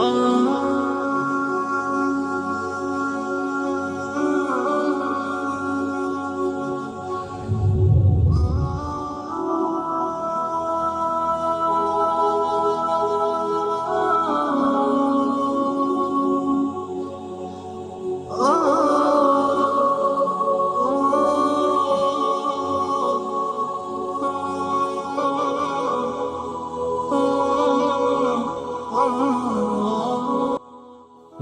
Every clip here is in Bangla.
Oh.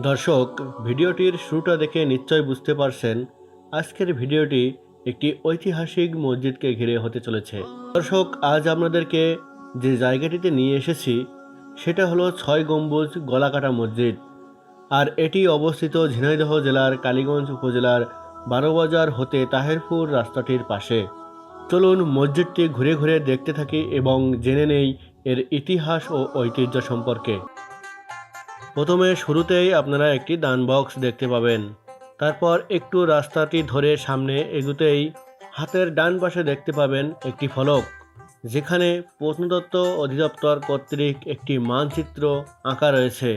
দর্শক, ভিডিওটির শুরুটা দেখে নিশ্চয় বুঝতে পারছেন, আজকের ভিডিওটি একটি ঐতিহাসিক মসজিদকে ঘিরে হতে চলেছে। দর্শক, আজ আপনাদেরকে যে জায়গাটিতে নিয়ে এসেছি, সেটা হলো ছয় গম্বুজ গলাকাটা মসজিদ। আর এটি অবস্থিত ঝিনাইদহ জেলার কালীগঞ্জ উপজেলার বারোবাজার হতে তাহেরপুর রাস্তাটির পাশে। চলুন মসজিদটি ঘুরে ঘুরে দেখতে থাকি এবং জেনে নেই এর ইতিহাস ও ঐতিহ্য সম্পর্কে। প্রথমে শুরুতেই আপনারা একটি দান বক্স দেখতে পাবেন। তারপর একটু রাস্তাটি ধরে সামনে এগুতেই হাতের ডান পাশে দেখতে পাবেন একটি ফলক, যেখানে প্রত্নতত্ত্ব অধিদপ্তর কর্তৃক একটি মানচিত্র আঁকা রয়েছে।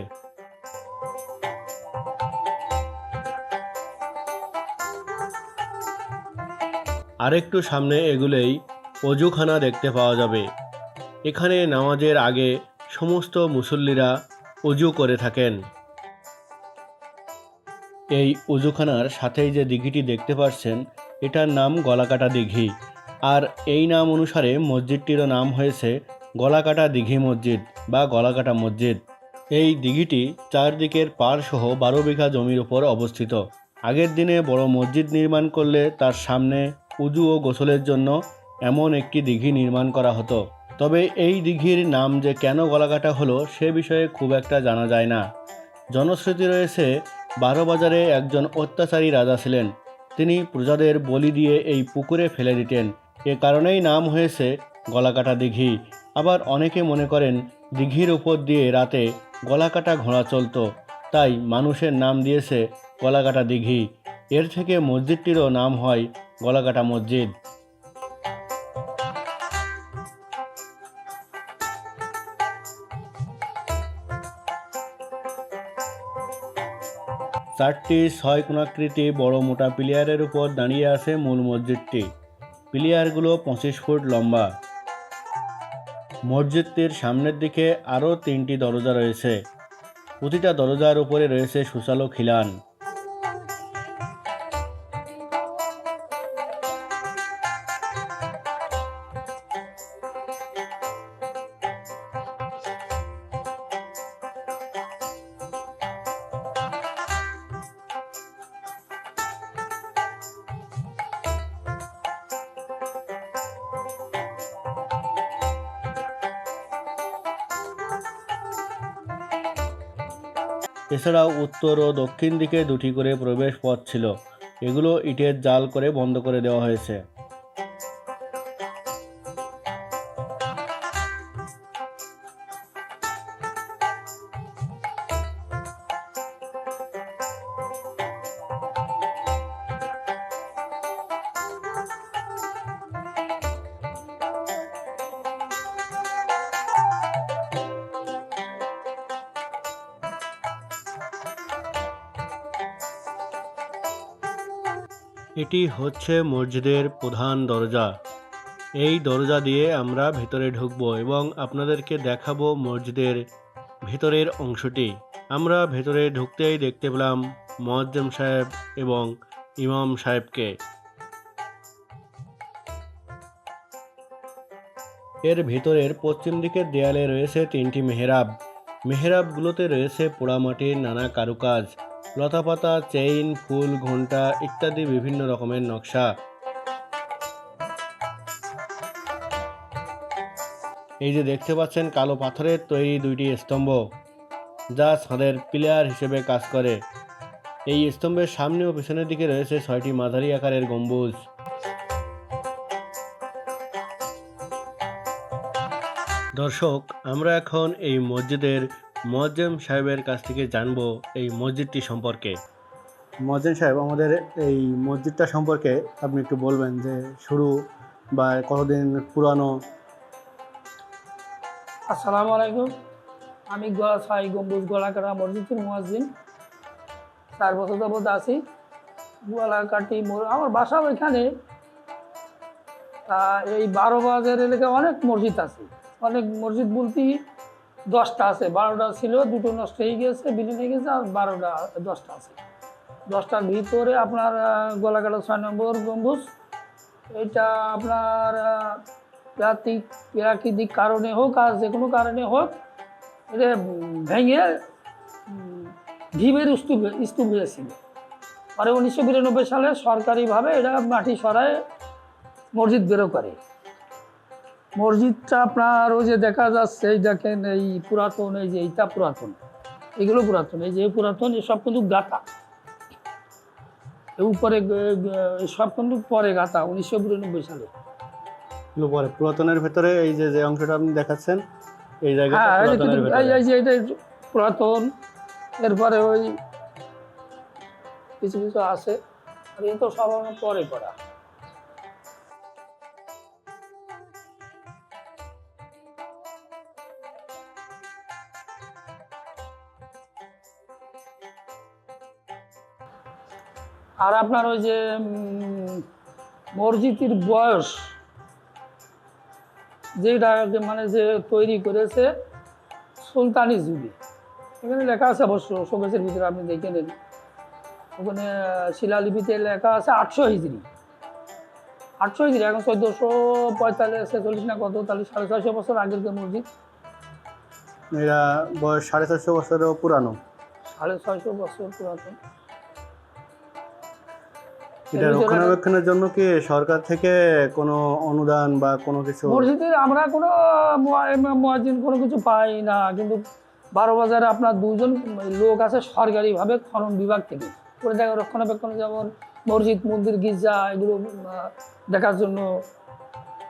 আরেকটু সামনে এগুলেই অজুখানা দেখতে পাওয়া যাবে। এখানে নামাজের আগে সমস্ত মুসল্লিরা উজু করে থাকেন। এই উজুখানার সাথেই যে দিঘিটি দেখতে পাচ্ছেন এটার নাম গলাকাটা দিঘি। আর এই নাম অনুসারে মসজিদটিরও নাম হয়েছে গলাকাটা দিঘি মসজিদ বা গলাকাটা মসজিদ। এই দিঘিটি চারদিকের পাড় সহ বারো বিঘা জমির উপর অবস্থিত। আগের দিনে বড় মসজিদ নির্মাণ করলে তার সামনে উজু ও গোসলের জন্য এমন একটি দিঘি নির্মাণ করা হতো। তবে এই দিঘির নাম যে কেন গলাকাটা হলো সে বিষয়ে খুব একটা জানা যায় না। জনশ্রুতি রয়েছে, বারো বাজারে একজন অত্যাচারী রাজা ছিলেন। তিনি প্রজাদের বলি দিয়ে এই পুকুরে ফেলে দিতেন। এ কারণেই নাম হয়েছে গলাকাটা দিঘি। আবার অনেকে মনে করেন, দিঘির উপর দিয়ে রাতে গলাকাটা ঘোড়া চলতো। তাই মানুষের নাম দিয়েছে গলাকাটা দিঘি। এর থেকে মসজিদটিরও নাম হয় গলাকাটা মসজিদ। চারটি ছয় কোণাকৃতি বড় মোটা প্লেয়ারের উপর দাঁড়িয়ে আছে মূল মসজিদটি। প্লেয়ারগুলো পঁচিশ ফুট লম্বা। মসজিদটির সামনের দিকে আরও তিনটি দরজা রয়েছে। প্রতিটা দরজার উপরে রয়েছে সুচালো খিলান। এছাড়াও উত্তর ও দক্ষিণ দিকে দুটি করে প্রবেশ পথ ছিল। এগুলো ইটের জাল করে বন্ধ করে দেওয়া হয়েছে। এটি হচ্ছে মসজিদের প্রধান দরজা। এই দরজা দিয়ে আমরা ভেতরে ঢুকবো এবং আপনাদেরকে দেখাবো মসজিদের ভেতরের অংশটি। আমরা ভেতরে ঢুকতেই দেখতে পেলাম মোয়াজ্জেম সাহেব এবং ইমাম সাহেবকে। এর ভেতরের পশ্চিম দিকের দেয়ালে রয়েছে তিনটি মেহরাব। মেহরাবগুলোতে রয়েছে পোড়ামাটির নানা কারুকাজ। লতাপাতা, চেইন, ফুল ঘণ্টা ইত্যাদি বিভিন্ন রকমের নকশা। এই যে দেখতে পাচ্ছেন, কালো পাথরের তৈরি দুইটি স্তম্ভ, যা ছাদের পিলার হিসেবে কাজ করে। এই স্তম্ভের সামনে ও পেছনের দিকে রয়েছে ছয়টি মাঝারি আকারের গম্বুজ। দর্শক, আমরা এখন এই মসজিদের মোয়াজ্জেম সাহেবের কাছ থেকে জানব এই মসজিদটি সম্পর্কে। মোয়াজ্জেম সাহেব আমাদের এই মসজিদটা সম্পর্কে আপনি একটু বলবেন যে শুরু বা কতদিন পুরানো? আসসালামু আলাইকুম। আমি গ- ছয় গম্বুজ গলাকাটা মসজিদের মুয়াজ্জিন। চার বছর যাবত আছি। গলাকাটি মর- আমার বাসা ওইখানে। তা এই বারো বাজার এলাকায় অনেক মসজিদ আছে। অনেক মসজিদ বলতে দশটা আছে, বারোটা ছিল, দুটো নষ্ট হয়ে গেছে, বিলীন হয়ে গেছে, আর বারোটা, দশটা আছে। দশটার ভিতরে আপনার গলাকাটা ছয় নম্বর গম্বুজ। এটা আপনার প্রাকৃতিক প্রাকৃতিক কারণে হোক আর যে কোনো কারণে হোক, এটা ভেঙে ভীমের স্তূপ স্তূপ হয়েছিল। পরে উনিশশো বিরানব্বই সালে সরকারিভাবে এটা মাটি সরায় মসজিদ বেরো করে। মসজিদটা আপনার ওই যে দেখা যাচ্ছে এই দেখেন এই পুরাতন এই যে এইটা পুরাতন। এগুলো পুরাতন এই যে পুরাতন এসব কিন্তু গাতা উপরে সব কিন্তু পরে গাতা উনিশশো বিরানব্বই সালে। পরে পুরাতনের ভেতরে এই যে যে অংশটা আপনি দেখাচ্ছেন এই জায়গাটা হ্যাঁ এই যে এটা পুরাতন এরপরে ওই কিছু কিছু আছে আর এই তো আমার পরে করা। আর আপনার ওই যে মসজিদের বয়স যেটা মানে যে তৈরি করেছে সুলতানি যুগে। এখানে লেখা আছে অবশ্য শোকেসের ভিতরে আপনি দেখে নেন। ওখানে শিলালিপিতে লেখা আছে আটশো হিজড়ি। আটশো হিজড়ি এখন চোদ্দোশো পঁয়তাল্লিশ ছেচল্লিশ না কত তাহলে সাড়ে ছয়শো বছর আগের যে মসজিদ। এরা বয়স সাড়ে চারশো বছরেরও পুরানো। সাড়ে ছয়শো বছর পুরাতন। এটা রক্ষণাবেক্ষণের জন্য কি সরকার থেকে কোনো অনুদান বা কোনো কিছু? মসজিদে আমরা কোনো মহাজিন কোনো কিছু পাই না কিন্তু বারো বাজারে আপনার দুজন লোক আছে সরকারিভাবে খনন বিভাগ থেকে। করে দেখা রক্ষণাবেক্ষণ যেমন মসজিদ মন্দির গির্জা এগুলো দেখার জন্য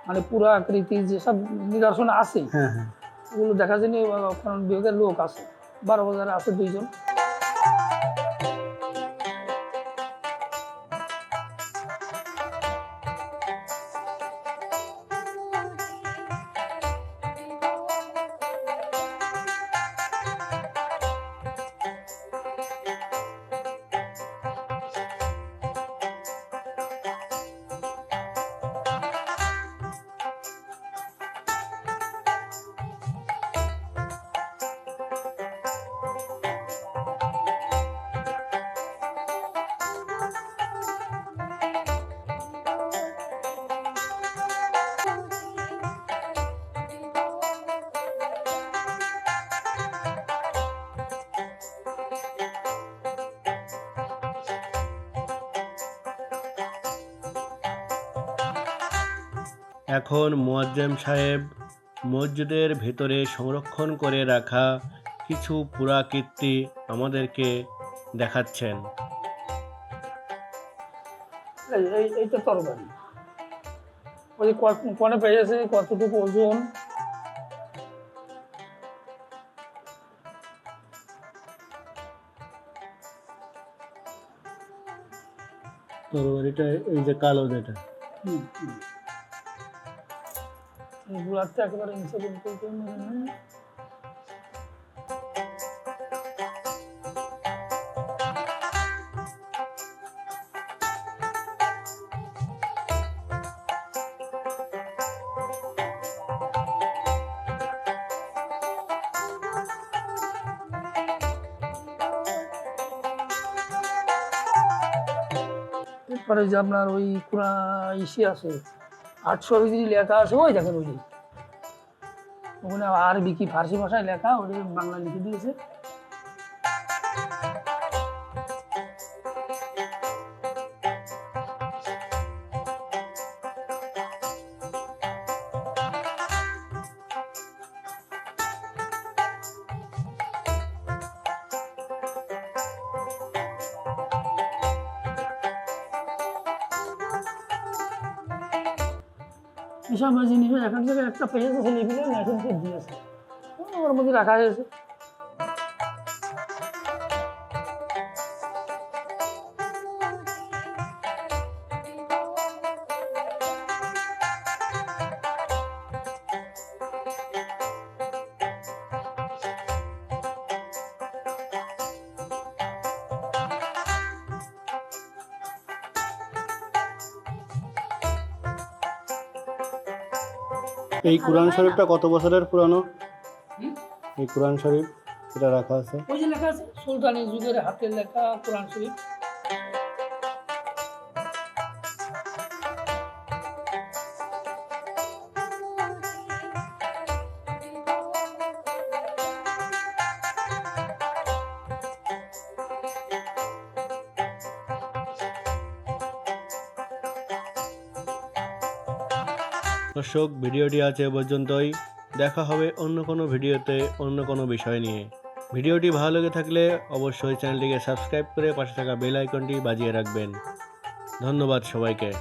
মানে পুরাকৃতির যেসব নিদর্শন আছে হ্যাঁ হ্যাঁ। ওগুলো দেখার জন্য খনন বিভাগের লোক আছে। বারো বাজারে আছে দুইজন। এখন মুয়াজ্জেম সাহেব মসজিদের ভেতরে সংরক্ষণ করে রাখা কিছু পুরাকীর্তি আমাদেরকে দেখাচ্ছেন। এই এই- এইটা ওই কনে পেয়েছে কতটুকু ওজন? তরবারিটা এই যে কালো যেটা। হুম, হুম। এগুলাতে একেবারে করতে মেরে নেয়। যে আপনার ওই কোরআন ইসে আছে আটশো হিজড়ি লেখা আছে, ওই দেখেন ওই ওখানে আরবি কি, ফার্সি ভাষায় লেখা ওটা বাংলা লিখে দিয়েছে। এসব জিনিস এক এক জায়গায় একটা আছে লিখে লাইসেন্স দিয়েছে ওর মধ্যে রাখা হয়েছে। এই কোরআন শরীফটা কত বছরের পুরানো? এই কোরআন শরীফ এটা রাখা আছে। ওই যে লেখা আছে সুলতানি যুগের হাতের লেখা কোরআন শরীফ। দর্শক, ভিডিওটি আছে পর্যন্তই। দেখা হবে অন্য কোনো ভিডিওতে, অন্য কোনো বিষয় নিয়ে। ভিডিওটি ভালো লেগে থাকলে অবশ্যই চ্যানেলটিকে সাবস্ক্রাইব করে পাশে থাকা বেল আইকনটি বাজিয়ে রাখবেন। ধন্যবাদ সবাইকে।